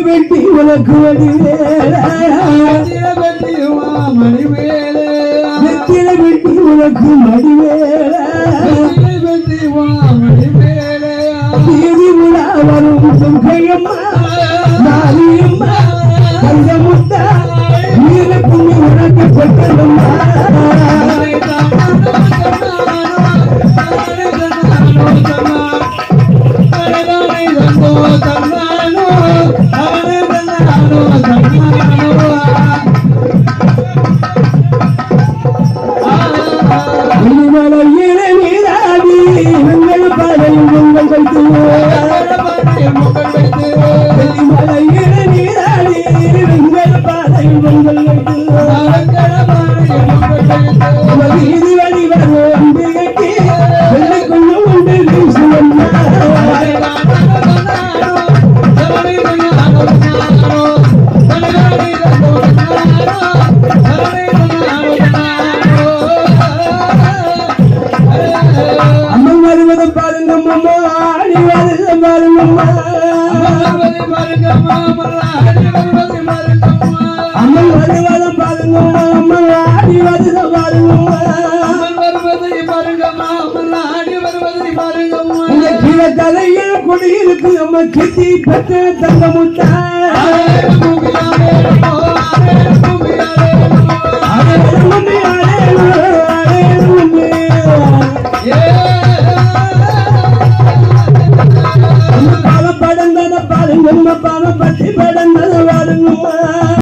வெட்டி உனக்கு வடிவேல மணிவேலே வெத்தில வெட்டி உனக்கு மணிவேலே. உலா வரும் வருவதும் ஆடி வருவதும் பாருங்க அம்மன் வருவதும் பாருங்க அம்மன் ஆடி வருவதும் பாருங்க இந்த தலையில் குடியிருக்கு நம்ம கிட்டி பெற்ற தங்க முத்தா நம்ம பாவ பத்தி படம் நல்லா வாடணுமா